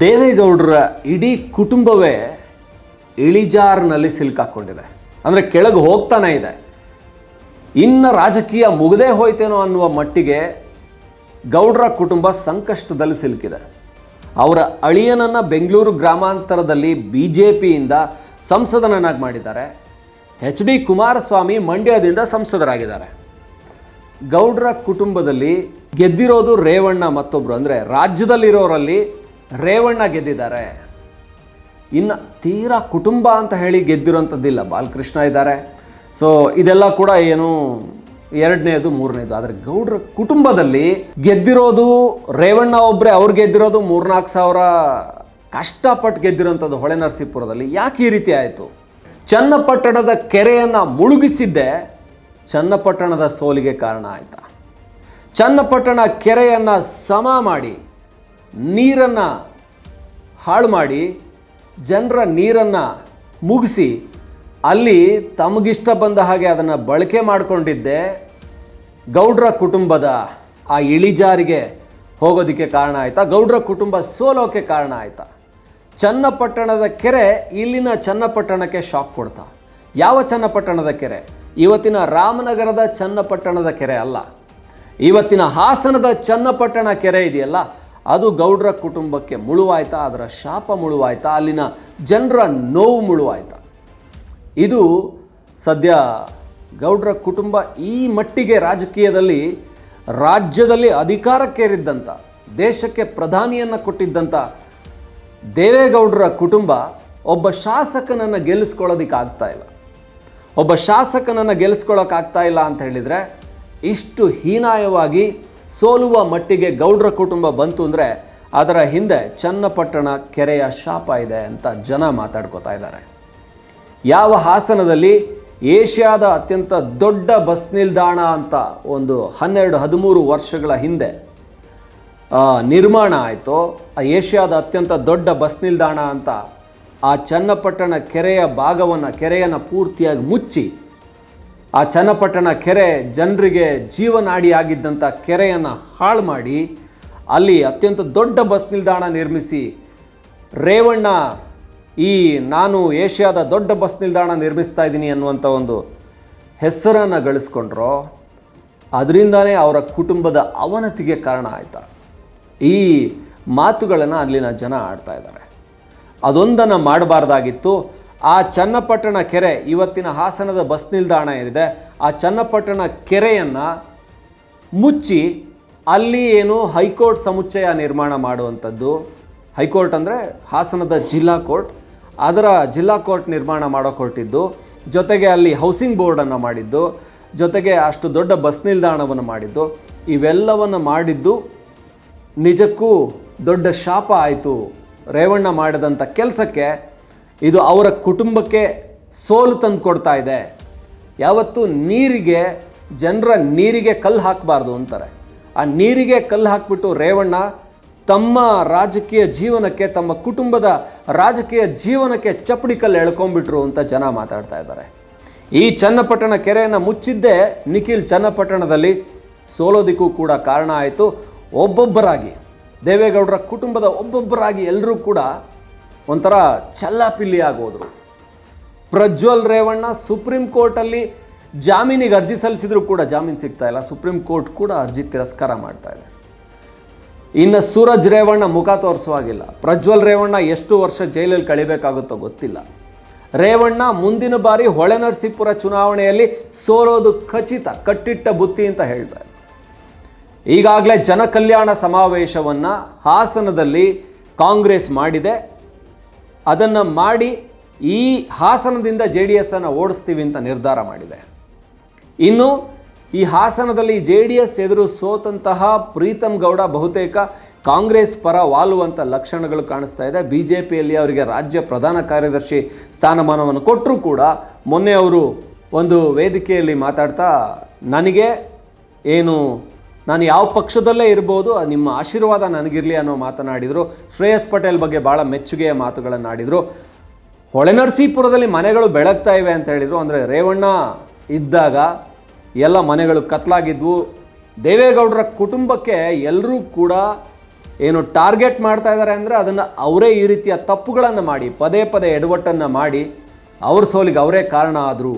ದೇವೇಗೌಡರ ಇಡೀ ಕುಟುಂಬವೇ ಇಳಿಜಾರಿನಲ್ಲಿ ಸಿಲುಕಾಕೊಂಡಿದೆ. ಅಂದರೆ ಕೆಳಗೆ ಹೋಗ್ತಾನೆ ಇದೆ. ಇನ್ನು ರಾಜಕೀಯ ಮುಗದೇ ಹೋಯ್ತೇನೋ ಅನ್ನುವ ಮಟ್ಟಿಗೆ ಗೌಡ್ರ ಕುಟುಂಬ ಸಂಕಷ್ಟದಲ್ಲಿ ಸಿಲುಕಿದೆ. ಅವರ ಅಳಿಯನನ್ನು ಬೆಂಗಳೂರು ಗ್ರಾಮಾಂತರದಲ್ಲಿ ಬಿ ಜೆ ಪಿಯಿಂದ ಸಂಸದನನ್ನಾಗಿ ಮಾಡಿದ್ದಾರೆ. ಎಚ್ ಡಿ ಕುಮಾರಸ್ವಾಮಿ ಮಂಡ್ಯದಿಂದ ಸಂಸದರಾಗಿದ್ದಾರೆ. ಗೌಡ್ರ ಕುಟುಂಬದಲ್ಲಿ ಗೆದ್ದಿರೋದು ರೇವಣ್ಣ ಮತ್ತೊಬ್ಬರು ಅಂದರೆ ರಾಜ್ಯದಲ್ಲಿರೋರಲ್ಲಿ ರೇವಣ್ಣ ಗೆದ್ದಿದ್ದಾರೆ. ಇನ್ನು ತೀರಾ ಕುಟುಂಬ ಅಂತ ಹೇಳಿ ಗೆದ್ದಿರೋಂಥದ್ದಿಲ್ಲ ಬಾಲಕೃಷ್ಣ ಇದ್ದಾರೆ. ಸೊ ಇದೆಲ್ಲ ಕೂಡ ಏನು ಎರಡನೇದು, ಮೂರನೇದು. ಆದರೆ ಗೌಡ್ರ ಕುಟುಂಬದಲ್ಲಿ ಗೆದ್ದಿರೋದು ರೇವಣ್ಣ ಒಬ್ಬರೇ ಅವ್ರು ಗೆದ್ದಿರೋದು ಮೂರ್ನಾಲ್ಕು ಸಾವಿರ ಕಷ್ಟಪಟ್ಟು ಗೆದ್ದಿರೋಂಥದ್ದು ಹೊಳೆ ನರಸೀಪುರದಲ್ಲಿ. ಯಾಕೆ ಈ ರೀತಿ ಆಯಿತು? ಚನ್ನಪಟ್ಟಣದ ಕೆರೆಯನ್ನು ಮುಳುಗಿಸಿದ್ದೇ ಚನ್ನಪಟ್ಟಣದ ಸೋಲಿಗೆ ಕಾರಣ ಆಯಿತಾ? ಚನ್ನಪಟ್ಟಣ ಕೆರೆಯನ್ನು ಸಮ ಮಾಡಿ ನೀರನ್ನು ಹಾಳು ಮಾಡಿ ಜನರ ನೀರನ್ನು ಮುಗಿಸಿ ಅಲ್ಲಿ ತಮಗಿಷ್ಟ ಬಂದ ಹಾಗೆ ಅದನ್ನು ಬಳಕೆ ಮಾಡಿಕೊಂಡಿದ್ದೆ ಗೌಡ್ರ ಕುಟುಂಬದ ಆ ಇಳಿಜಾರಿಗೆ ಹೋಗೋದಕ್ಕೆ ಕಾರಣ ಆಯಿತಾ? ಗೌಡ್ರ ಕುಟುಂಬ ಸೋಲೋಕೆ ಕಾರಣ ಆಯಿತಾ? ಚನ್ನಪಟ್ಟಣದ ಕೆರೆ ಇಲ್ಲಿನ ಚನ್ನಪಟ್ಟಣಕ್ಕೆ ಶಾಕ್ ಕೊಡ್ತಾ? ಯಾವ ಚನ್ನಪಟ್ಟಣದ ಕೆರೆ? ಇವತ್ತಿನ ರಾಮನಗರದ ಚನ್ನಪಟ್ಟಣದ ಕೆರೆ ಅಲ್ಲ. ಇವತ್ತಿನ ಹಾಸನದ ಚನ್ನಪಟ್ಟಣ ಕೆರೆ ಇದೆಯಲ್ಲ? ಅದು ಗೌಡ್ರ ಕುಟುಂಬಕ್ಕೆ ಮುಳುವಾಯ್ತಾ, ಅದರ ಶಾಪ ಮುಳುವಾಯ್ತಾ, ಅಲ್ಲಿನ ಜನರ ನೋವು ಮುಳುವಾಯ್ತಾ. ಇದು ಸದ್ಯ ಗೌಡ್ರ ಕುಟುಂಬ ಈ ಮಟ್ಟಿಗೆ ರಾಜಕೀಯದಲ್ಲಿ ರಾಜ್ಯದಲ್ಲಿ ಅಧಿಕಾರಕ್ಕೇರಿದ್ದಂಥ, ದೇಶಕ್ಕೆ ಪ್ರಧಾನಿಯನ್ನು ಕೊಟ್ಟಿದ್ದಂಥ ದೇವೇಗೌಡರ ಕುಟುಂಬ ಒಬ್ಬ ಶಾಸಕನನ್ನು ಗೆಲ್ಲಿಸ್ಕೊಳ್ಳೋದಕ್ಕಾಗ್ತಾ ಇಲ್ಲ. ಒಬ್ಬ ಶಾಸಕನನ್ನು ಗೆಲ್ಲಿಸ್ಕೊಳ್ಳೋಕ್ಕಾಗ್ತಾ ಇಲ್ಲ ಅಂತ ಹೇಳಿದರೆ ಇಷ್ಟು ಹೀನಾಯವಾಗಿ ಸೋಲುವ ಮಟ್ಟಿಗೆ ಗೌಡ್ರ ಕುಟುಂಬ ಬಂತು ಅಂದರೆ ಅದರ ಹಿಂದೆ ಚನ್ನಪಟ್ಟಣ ಕೆರೆಯ ಶಾಪ ಇದೆ ಅಂತ ಜನ ಮಾತಾಡ್ಕೋತಾ ಇದ್ದಾರೆ. ಯಾವ ಹಾಸನದಲ್ಲಿ ಏಷ್ಯಾದ ಅತ್ಯಂತ ದೊಡ್ಡ ಬಸ್ ನಿಲ್ದಾಣ ಅಂತ ಒಂದು ಹನ್ನೆರಡು ಹದಿಮೂರು ವರ್ಷಗಳ ಹಿಂದೆ ನಿರ್ಮಾಣ ಆಯಿತು. ಆ ಏಷ್ಯಾದ ಅತ್ಯಂತ ದೊಡ್ಡ ಬಸ್ ನಿಲ್ದಾಣ ಅಂತ ಆ ಚನ್ನಪಟ್ಟಣ ಕೆರೆಯ ಭಾಗವನ್ನು, ಕೆರೆಯನ್ನು ಪೂರ್ತಿಯಾಗಿ ಮುಚ್ಚಿ ಆ ಚನ್ನಪಟ್ಟಣ ಕೆರೆ ಜನರಿಗೆ ಜೀವನಾಡಿಯಾಗಿದ್ದಂಥ ಕೆರೆಯನ್ನು ಹಾಳು ಮಾಡಿ ಅಲ್ಲಿ ಅತ್ಯಂತ ದೊಡ್ಡ ಬಸ್ ನಿಲ್ದಾಣ ನಿರ್ಮಿಸಿ ರೇವಣ್ಣ, ಈ ನಾನು ಏಷ್ಯಾದ ದೊಡ್ಡ ಬಸ್ ನಿಲ್ದಾಣ ನಿರ್ಮಿಸ್ತಾ ಇದ್ದೀನಿ ಅನ್ನುವಂಥ ಒಂದು ಹೆಸರನ್ನು ಗಳಿಸ್ಕೊಂಡ್ರೋ. ಅದರಿಂದನೇ ಅವರ ಕುಟುಂಬದ ಅವನತಿಗೆ ಕಾರಣ ಆಯಿತಾ. ಈ ಮಾತುಗಳನ್ನು ಅಲ್ಲಿನ ಜನ ಆಡ್ತಾ ಇದ್ದಾರೆ. ಅದೊಂದನ್ನು ಮಾಡಬಾರ್ದಾಗಿತ್ತು. ಆ ಚನ್ನಪಟ್ಟಣ ಕೆರೆ ಇವತ್ತಿನ ಹಾಸನದ ಬಸ್ ನಿಲ್ದಾಣ ಏನಿದೆ, ಆ ಚನ್ನಪಟ್ಟಣ ಕೆರೆಯನ್ನು ಮುಚ್ಚಿ ಅಲ್ಲಿ ಏನು ಹೈಕೋರ್ಟ್ ಸಮುಚ್ಚಯ ನಿರ್ಮಾಣ ಮಾಡುವಂಥದ್ದು, ಹೈಕೋರ್ಟ್ ಅಂದರೆ ಹಾಸನದ ಜಿಲ್ಲಾ ಕೋರ್ಟ್, ಅದರ ಜಿಲ್ಲಾ ಕೋರ್ಟ್ ನಿರ್ಮಾಣ ಮಾಡೋಕೆ ಹೊರಟಿದ್ದು ಜೊತೆಗೆ ಅಲ್ಲಿ ಹೌಸಿಂಗ್ ಬೋರ್ಡನ್ನು ಮಾಡಿದ್ದು, ಜೊತೆಗೆ ಅಷ್ಟು ದೊಡ್ಡ ಬಸ್ ನಿಲ್ದಾಣವನ್ನು ಮಾಡಿದ್ದು, ಇವೆಲ್ಲವನ್ನು ಮಾಡಿದ್ದು ನಿಜಕ್ಕೂ ದೊಡ್ಡ ಶಾಪ ಆಯಿತು ರೇವಣ್ಣ ಮಾಡಿದಂಥ ಕೆಲಸಕ್ಕೆ ಇದು ಅವರ ಕುಟುಂಬಕ್ಕೆ ಸೋಲು ತಂದು ಕೊಡ್ತಾ ಇದೆ. ಯಾವತ್ತು ನೀರಿಗೆ, ಜನರ ನೀರಿಗೆ ಕಲ್ಲು ಹಾಕಬಾರ್ದು ಅಂತಾರೆ. ಆ ನೀರಿಗೆ ಕಲ್ಲು ಹಾಕ್ಬಿಟ್ಟು ರೇವಣ್ಣ ತಮ್ಮ ರಾಜಕೀಯ ಜೀವನಕ್ಕೆ, ತಮ್ಮ ಕುಟುಂಬದ ರಾಜಕೀಯ ಜೀವನಕ್ಕೆ ಚಪ್ಪಡಿ ಕಲ್ಲು ಎಳ್ಕೊಂಡ್ಬಿಟ್ರು ಅಂತ ಜನ ಮಾತಾಡ್ತಾ ಇದ್ದಾರೆ. ಈ ಚನ್ನಪಟ್ಟಣ ಕೆರೆಯನ್ನು ಮುಚ್ಚಿದ್ದೇ ನಿಖಿಲ್ ಚನ್ನಪಟ್ಟಣದಲ್ಲಿ ಸೋಲೋದಿಕ್ಕೂ ಕೂಡ ಕಾರಣ ಆಯಿತು. ಒಬ್ಬೊಬ್ಬರಾಗಿ, ದೇವೇಗೌಡರ ಕುಟುಂಬದ ಒಬ್ಬೊಬ್ಬರಾಗಿ ಎಲ್ಲರೂ ಕೂಡ ಒಂಥರ ಚಲ್ಲಾಪಿಲ್ಲಿ ಆಗೋದ್ರು ಪ್ರಜ್ವಲ್ ರೇವಣ್ಣ ಸುಪ್ರೀಂ ಕೋರ್ಟಲ್ಲಿ ಜಾಮೀನಿಗೆ ಅರ್ಜಿ ಸಲ್ಲಿಸಿದ್ರು ಕೂಡ ಜಾಮೀನು ಸಿಗ್ತಾ ಇಲ್ಲ. ಸುಪ್ರೀಂ ಕೋರ್ಟ್ ಕೂಡ ಅರ್ಜಿ ತಿರಸ್ಕಾರ ಮಾಡ್ತಾ ಇದೆ. ಇನ್ನು ಸೂರಜ್ ರೇವಣ್ಣ ಮುಖ ತೋರಿಸುವಾಗಿಲ್ಲ ಪ್ರಜ್ವಲ್ ರೇವಣ್ಣ ಎಷ್ಟು ವರ್ಷ ಜೈಲಲ್ಲಿ ಕಳಿಬೇಕಾಗುತ್ತೋ ಗೊತ್ತಿಲ್ಲ. ರೇವಣ್ಣ ಮುಂದಿನ ಬಾರಿ ಹೊಳೆನರಸೀಪುರ ಚುನಾವಣೆಯಲ್ಲಿ ಸೋಲೋದು ಖಚಿತ, ಕಟ್ಟಿಟ್ಟ ಬುತ್ತಿ ಅಂತ ಹೇಳ್ತಾರೆ ಈಗಾಗಲೇ ಜನಕಲ್ಯಾಣ ಸಮಾವೇಶವನ್ನು ಹಾಸನದಲ್ಲಿ ಕಾಂಗ್ರೆಸ್ ಮಾಡಿದೆ. ಅದನ್ನು ಮಾಡಿ ಈ ಹಾಸನದಿಂದ ಜೆ ಡಿ ಎಸ್ಸನ್ನು ಓಡಿಸ್ತೀವಿ ಅಂತ ನಿರ್ಧಾರ ಮಾಡಿದೆ. ಇನ್ನು ಈ ಹಾಸನದಲ್ಲಿ ಜೆ ಡಿ ಎಸ್ ಎದುರು ಸೋತಂತಹ ಪ್ರೀತಮ್ ಗೌಡ ಬಹುತೇಕ ಕಾಂಗ್ರೆಸ್ ಪರ ವಾಲುವಂಥ ಲಕ್ಷಣಗಳು ಕಾಣಿಸ್ತಾ ಇದೆ. ಬಿ ಜೆ ಪಿಯಲ್ಲಿ ಅವರಿಗೆ ರಾಜ್ಯ ಪ್ರಧಾನ ಕಾರ್ಯದರ್ಶಿ ಸ್ಥಾನಮಾನವನ್ನು ಕೊಟ್ಟರೂ ಕೂಡ ಮೊನ್ನೆ ಅವರು ಒಂದು ವೇದಿಕೆಯಲ್ಲಿ ಮಾತಾಡ್ತಾ, ನನಗೆ ಏನು ನಾನು ಯಾವ ಪಕ್ಷದಲ್ಲೇ ಇರ್ಬೋದು ನಿಮ್ಮ ಆಶೀರ್ವಾದ ನನಗಿರಲಿ ಅನ್ನೋ ಮಾತನಾಡಿದರು. ಶ್ರೇಯಸ್ ಪಟೇಲ್ ಬಗ್ಗೆ ಭಾಳ ಮೆಚ್ಚುಗೆಯ ಮಾತುಗಳನ್ನು ಆಡಿದರು. ಹೊಳೆನರಸೀಪುರದಲ್ಲಿ ಮನೆಗಳು ಬೆಳಗ್ತಾ ಇವೆ ಅಂತ ಹೇಳಿದರು. ಅಂದರೆ ರೇವಣ್ಣ ಇದ್ದಾಗ ಎಲ್ಲ ಮನೆಗಳು ಕತ್ಲಾಗಿದ್ವು. ದೇವೇಗೌಡರ ಕುಟುಂಬಕ್ಕೆ ಎಲ್ಲರೂ ಕೂಡ ಏನು ಟಾರ್ಗೆಟ್ ಮಾಡ್ತಾ ಇದ್ದಾರೆ ಅಂದರೆ ಅದನ್ನು ಅವರೇ ಈ ರೀತಿಯ ತಪ್ಪುಗಳನ್ನು ಮಾಡಿ, ಪದೇ ಪದೇ ಎಡವಟ್ಟನ್ನು ಮಾಡಿ, ಅವ್ರ ಸೋಲಿಗೆ ಅವರೇ ಕಾರಣ ಆದರು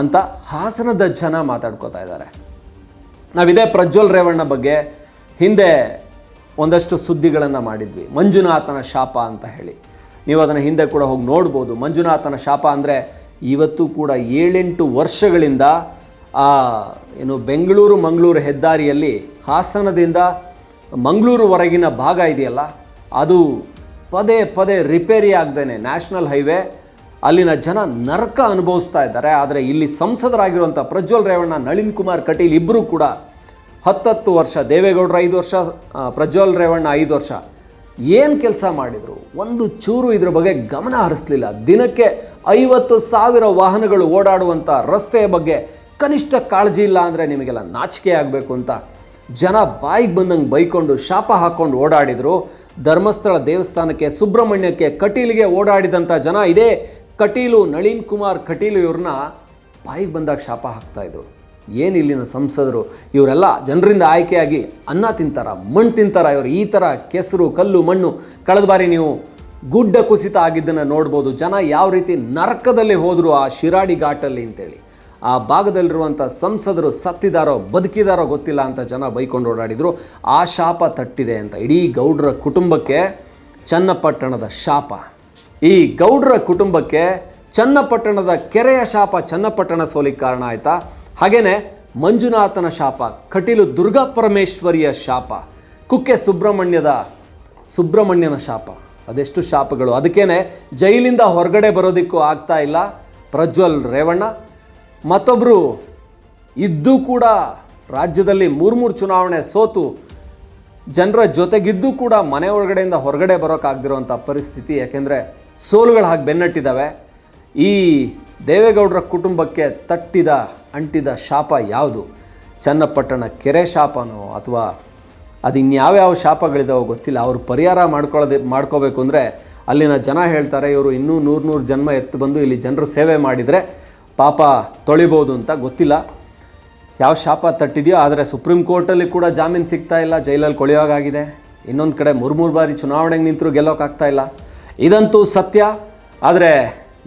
ಅಂತ ಹಾಸನದ ಜನ ಮಾತಾಡ್ಕೋತಾ ಇದ್ದಾರೆ. ನಾವಿದೇ ಪ್ರಜ್ವಲ್ ರೇವಣ್ಣ ಬಗ್ಗೆ ಹಿಂದೆ ಒಂದಷ್ಟು ಸುದ್ದಿಗಳನ್ನು ಮಾಡಿದ್ವಿ. ಮಂಜುನಾಥನ ಶಾಪ ಅಂತ ಹೇಳಿ. ನೀವು ಅದನ್ನು ಹಿಂದೆ ಕೂಡ ಹೋಗಿ ನೋಡ್ಬೋದು. ಮಂಜುನಾಥನ ಶಾಪ ಅಂದರೆ ಇವತ್ತು ಕೂಡ ಏಳೆಂಟು ವರ್ಷಗಳಿಂದ ಆ ಏನು ಬೆಂಗಳೂರು ಮಂಗಳೂರು ಹೆದ್ದಾರಿಯಲ್ಲಿ ಹಾಸನದಿಂದ ಮಂಗಳೂರುವರೆಗಿನ ಭಾಗ ಇದೆಯಲ್ಲ? ಅದು ಪದೇ ಪದೇ ರಿಪೇರಿ ಆಗದೇನೆ. ನ್ಯಾಷನಲ್ ಹೈವೇ ಅಲ್ಲಿನ ಜನ ನರಕ ಅನುಭವಿಸ್ತಾ ಇದ್ದಾರೆ. ಆದರೆ ಇಲ್ಲಿ ಸಂಸದರಾಗಿರುವಂಥ ಪ್ರಜ್ವಲ್ ರೇವಣ್ಣ, ನಳಿನ್ ಕುಮಾರ್ ಕಟೀಲ್ ಇಬ್ಬರೂ ಕೂಡ ಹತ್ತತ್ತು ವರ್ಷ, ದೇವೇಗೌಡರು ಐದು ವರ್ಷ ಪ್ರಜ್ವಲ್ ರೇವಣ್ಣ ಐದು ವರ್ಷ. ಏನು ಕೆಲಸ ಮಾಡಿದರು? ಒಂದು ಚೂರು ಇದ್ರ ಬಗ್ಗೆ ಗಮನ ಹರಿಸ್ಲಿಲ್ಲ. ದಿನಕ್ಕೆ ಐವತ್ತು ಸಾವಿರ ವಾಹನಗಳು ಓಡಾಡುವಂಥ ರಸ್ತೆಯ ಬಗ್ಗೆ ಕನಿಷ್ಠ ಕಾಳಜಿ ಇಲ್ಲ ಅಂದರೆ ನಿಮಗೆಲ್ಲ ನಾಚಿಕೆ ಆಗಬೇಕು ಅಂತ ಜನ ಬಾಯಿಗೆ ಬಂದಂಗೆ ಬೈಕೊಂಡು ಶಾಪ ಹಾಕ್ಕೊಂಡು ಓಡಾಡಿದರು. ಧರ್ಮಸ್ಥಳ ದೇವಸ್ಥಾನಕ್ಕೆ, ಸುಬ್ರಹ್ಮಣ್ಯಕ್ಕೆ, ಕಟೀಲಿಗೆ ಓಡಾಡಿದಂಥ ಜನ ಇದೇ ಕಟೀಲು ನಳೀನ್ ಕುಮಾರ್ ಕಟೀಲು ಇವ್ರನ್ನ ಬಾಯಿಗೆ ಬಂದಾಗ ಶಾಪ ಹಾಕ್ತಾ ಇದ್ರು. ಏನು ಇಲ್ಲಿನ ಸಂಸದರು? ಇವರೆಲ್ಲ ಜನರಿಂದ ಆಯ್ಕೆಯಾಗಿ ಅನ್ನ ತಿಂತಾರ ಮಣ್ಣು ತಿಂತಾರ, ಇವರು ಈ ಥರ ಕೆಸರು, ಕಲ್ಲು, ಮಣ್ಣು. ಕಳೆದ ಬಾರಿ ನೀವು ಗುಡ್ಡ ಕುಸಿತ ಆಗಿದ್ದನ್ನು ನೋಡ್ಬೋದು. ಜನ ಯಾವ ರೀತಿ ನರಕದಲ್ಲಿ ಹೋದರು ಆ ಶಿರಾಡಿ ಘಾಟಲ್ಲಿ ಅಂತೇಳಿ. ಆ ಭಾಗದಲ್ಲಿರುವಂಥ ಸಂಸದರು ಸತ್ತಿದಾರೋ, ಬದುಕಿದಾರೋ ಗೊತ್ತಿಲ್ಲ ಅಂತ ಜನ ಬೈಕೊಂಡು ಓಡಾಡಿದರು. ಆ ಶಾಪ ತಟ್ಟಿದೆ ಅಂತ, ಇಡೀ ಗೌಡ್ರ ಕುಟುಂಬಕ್ಕೆ ಚನ್ನಪಟ್ಟಣದ ಶಾಪ. ಈ ಗೌಡ್ರ ಕುಟುಂಬಕ್ಕೆ ಚನ್ನಪಟ್ಟಣದ ಕೆರೆಯ ಶಾಪ ಚನ್ನಪಟ್ಟಣ ಸೋಲಿಗೆ ಕಾರಣ ಆಯಿತಾ? ಹಾಗೇನೆ ಮಂಜುನಾಥನ ಶಾಪ, ಕಟೀಲು ದುರ್ಗಾ ಪರಮೇಶ್ವರಿಯ ಶಾಪ, ಕುಕ್ಕೆ ಸುಬ್ರಹ್ಮಣ್ಯದ ಸುಬ್ರಹ್ಮಣ್ಯನ ಶಾಪ. ಅದೆಷ್ಟು ಶಾಪಗಳು? ಅದಕ್ಕೇನೆ ಜೈಲಿಂದ ಹೊರಗಡೆ ಬರೋದಕ್ಕೂ ಆಗ್ತಾ ಇಲ್ಲ. ಪ್ರಜ್ವಲ್ ರೇವಣ್ಣ ಮತ್ತೊಬ್ಬರು ಇದ್ದೂ ಕೂಡ ರಾಜ್ಯದಲ್ಲಿ ಮೂರು ಚುನಾವಣೆ ಸೋತು, ಜನರ ಜೊತೆಗಿದ್ದು ಕೂಡ ಮನೆ ಒಳಗಡೆಯಿಂದ ಹೊರಗಡೆ ಬರೋಕ್ಕಾಗದಿರೋಂಥ ಪರಿಸ್ಥಿತಿ. ಯಾಕೆಂದರೆ ಸೋಲುಗಳು ಹಾಗೆ ಬೆನ್ನಟ್ಟಿದ್ದಾವೆ ಈ ದೇವೇಗೌಡರ ಕುಟುಂಬಕ್ಕೆ ತಟ್ಟಿದ, ಅಂಟಿದ ಶಾಪ ಯಾವುದು? ಚನ್ನಪಟ್ಟಣ ಕೆರೆ ಶಾಪನೋ ಅಥವಾ ಅದು ಇನ್ಯಾವ್ಯಾವ ಶಾಪಗಳಿದಾವೋ ಗೊತ್ತಿಲ್ಲ. ಅವರು ಪರಿಹಾರ ಮಾಡ್ಕೊಳ್ಳೋದು ಮಾಡ್ಕೋಬೇಕು ಅಂದರೆ ಅಲ್ಲಿನ ಜನ ಹೇಳ್ತಾರೆ, ಇವರು ಇನ್ನೂ ನೂರು ನೂರು ಜನ್ಮ ಎತ್ತು ಬಂದು ಇಲ್ಲಿ ಜನರು ಸೇವೆ ಮಾಡಿದರೆ ಪಾಪ ತೊಳಿಬೋದು ಅಂತ ಗೊತ್ತಿಲ್ಲ. ಯಾವ ಶಾಪ ತಟ್ಟಿದೆಯೋ, ಆದರೆ ಸುಪ್ರೀಂ ಕೋರ್ಟಲ್ಲಿ ಕೂಡ ಜಾಮೀನು ಸಿಗ್ತಾ ಇಲ್ಲ, ಜೈಲಲ್ಲಿ ಕೊಳೆಯೋಗಾಗಿದೆ. ಇನ್ನೊಂದು ಕಡೆ ಮೂರು ಮೂರು ಬಾರಿ ಚುನಾವಣೆಗೆ ನಿಂತರೂ ಗೆಲ್ಲೋಕ್ಕಾಗ್ತಾ ಇಲ್ಲ. ಇದಂತೂ ಸತ್ಯ. ಆದರೆ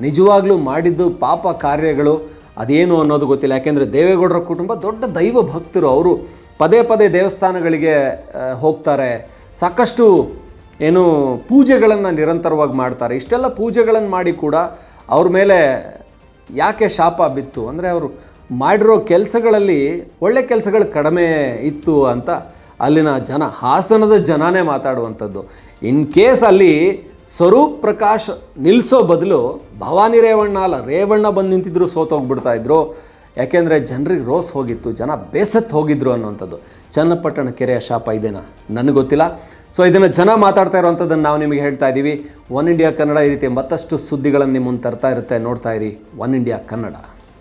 ನಿಜವಾಗ್ಲೂ ಮಾಡಿದ್ದು ಪಾಪ ಕಾರ್ಯಗಳು ಅದೇನು ಅನ್ನೋದು ಗೊತ್ತಿಲ್ಲ. ಯಾಕೆಂದರೆ ದೇವೇಗೌಡರ ಕುಟುಂಬ ದೊಡ್ಡ ದೈವ ಭಕ್ತರು ಅವರು. ಪದೇ ಪದೇ ದೇವಸ್ಥಾನಗಳಿಗೆ ಹೋಗ್ತಾರೆ. ಸಾಕಷ್ಟು ಏನು ಪೂಜೆಗಳನ್ನು ನಿರಂತರವಾಗಿ ಮಾಡ್ತಾರೆ. ಇಷ್ಟೆಲ್ಲ ಪೂಜೆಗಳನ್ನು ಮಾಡಿ ಕೂಡ ಅವ್ರ ಮೇಲೆ ಯಾಕೆ ಶಾಪ ಬಿತ್ತು? ಅಂದರೆ ಅವರು ಮಾಡಿರೋ ಕೆಲಸಗಳಲ್ಲಿ ಒಳ್ಳೆ ಕೆಲಸಗಳು ಕಡಿಮೆ ಇತ್ತು ಅಂತ ಅಲ್ಲಿನ ಜನ ಹಾಸನದ ಜನನೇ ಮಾತಾಡುವಂಥದ್ದು. ಇನ್ ಕೇಸ್ ಅಲ್ಲಿ ಸ್ವರೂಪ್ ಪ್ರಕಾಶ್ ನಿಲ್ಲಿಸೋ ಬದಲು ಭವಾನಿ ರೇವಣ್ಣ ಅಲ್ಲ, ರೇವಣ್ಣ ಬಂದು ನಿಂತಿದ್ರು ಸೋತೋಗ್ಬಿಡ್ತಾ ಇದ್ರು. ಯಾಕೆಂದರೆ ಜನರಿಗೆ ರೋಸ್ ಹೋಗಿತ್ತು, ಜನ ಬೇಸತ್ತು ಹೋಗಿದ್ರು ಅನ್ನುವಂಥದ್ದು. ಚನ್ನಪಟ್ಟಣ ಕೆರೆಯ ಶಾಪ ಇದೇನಾ? ನನಗೆ ಗೊತ್ತಿಲ್ಲ. ಸೊ ಇದನ್ನು ಜನ ಮಾತಾಡ್ತಾ ಇರೋವಂಥದ್ದನ್ನು ನಾವು ನಿಮಗೆ ಹೇಳ್ತಾ ಇದ್ದೀವಿ ಒನ್ ಇಂಡಿಯಾ ಕನ್ನಡ ಈ ರೀತಿ ಮತ್ತಷ್ಟು ಸುದ್ದಿಗಳನ್ನು ನಿಮ್ಮನ್ನು ತರ್ತಾ ಇರುತ್ತೆ. ನೋಡ್ತಾ ಇರಿ. One India Kannada.